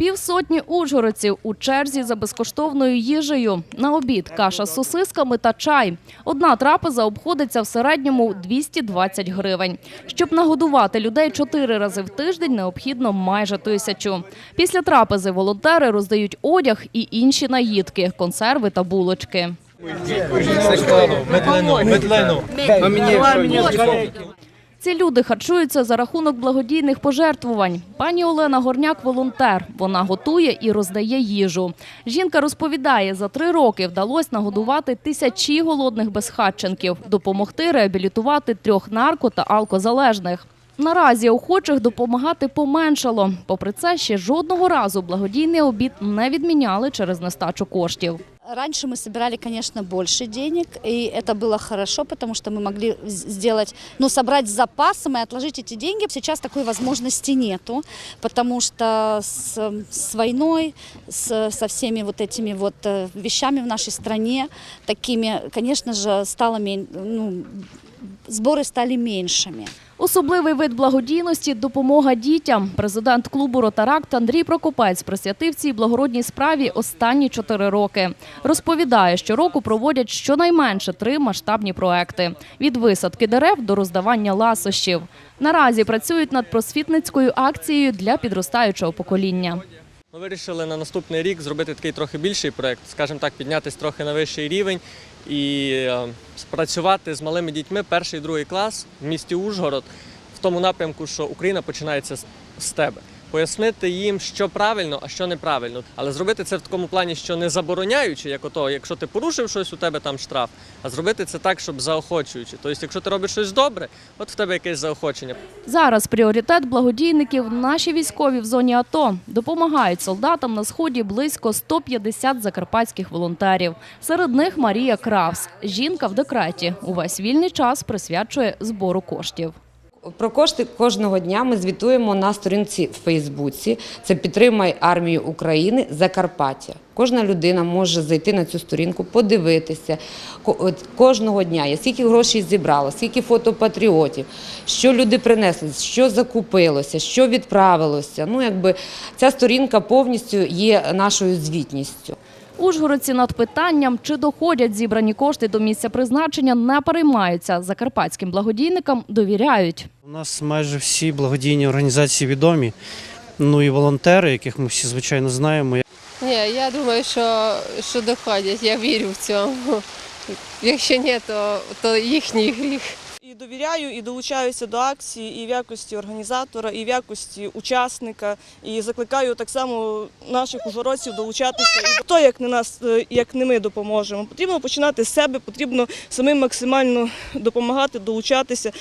Півсотні ужгородців у черзі за безкоштовною їжею. На обід каша з сосисками та чай. Одна трапеза обходиться в середньому 220 гривень. Щоб нагодувати людей чотири рази в тиждень, необхідно майже тисячу. Після трапези волонтери роздають одяг і інші наїдки, консерви та булочки. Медлену, медлену. Ці люди харчуються за рахунок благодійних пожертвувань. Пані Олена Горняк – волонтер. Вона готує і роздає їжу. Жінка розповідає, за три роки вдалося нагодувати тисячі голодних безхатченків, допомогти реабілітувати трьох нарко- та алкозалежних. Наразі охочих допомагати поменшало. Попри це, ще жодного разу благодійний обід не відміняли через нестачу коштів. Раньше мы собирали, конечно, больше денег, и это было хорошо, потому что мы могли с- сделать, ну, собрать с запасом и отложить эти деньги. Сейчас такой возможности нету, потому что с, с войной, с, со всеми вот этими вот э, вещами в нашей стране, такими, конечно же, стало мен- ну, сборы стали меньшими. Особливий вид благодійності – допомога дітям. Президент клубу «Ротаракт» Андрій Прокопець присвятив цій благородній справі останні чотири роки. Розповідає, що року проводять щонайменше три масштабні проекти – від висадки дерев до роздавання ласощів. Наразі працюють над просвітницькою акцією для підростаючого покоління. Ми вирішили на наступний рік зробити такий трохи більший проєкт, скажімо так, піднятися трохи на вищий рівень і е, спрацювати з малими дітьми перший і другий клас в місті Ужгород в тому напрямку, що Україна починається з- з тебе. Пояснити їм, що правильно, а що неправильно. Але зробити це в такому плані, що не забороняючи, як ото, якщо ти порушив щось, у тебе там штраф, а зробити це так, щоб заохочуючи. Тобто, якщо ти робиш щось добре, от в тебе якесь заохочення. Зараз пріоритет благодійників – наші військові в зоні АТО. Допомагають солдатам на Сході близько 150 закарпатських волонтерів. Серед них Марія Кравс. Жінка в декреті. Увесь вільний час присвячує збору коштів. Про кошти кожного дня ми звітуємо на сторінці в Фейсбуці. Це підтримай армію України Закарпаття. Кожна людина може зайти на цю сторінку, подивитися Ко- кожного дня. Я скільки грошей зібрала, скільки фото патріотів, що люди принесли, що закупилося, що відправилося. Ну, якби ця сторінка повністю є нашою звітністю. Ужгородці над питанням, чи доходять зібрані кошти до місця призначення, не переймаються. Закарпатським благодійникам довіряють. У нас майже всі благодійні організації відомі. Ну і волонтери, яких ми всі звичайно знаємо. Ні, я думаю, що, що доходять. Я вірю в цьому. Якщо ні, то, то їхній гріх. Довіряю, і долучаюся до акції і в якості організатора, і в якості учасника. І закликаю так само наших ужгородців долучатися. І то, як не нас, е, як не ми допоможемо. Потрібно починати з себе, потрібно самим максимально допомагати, долучатися.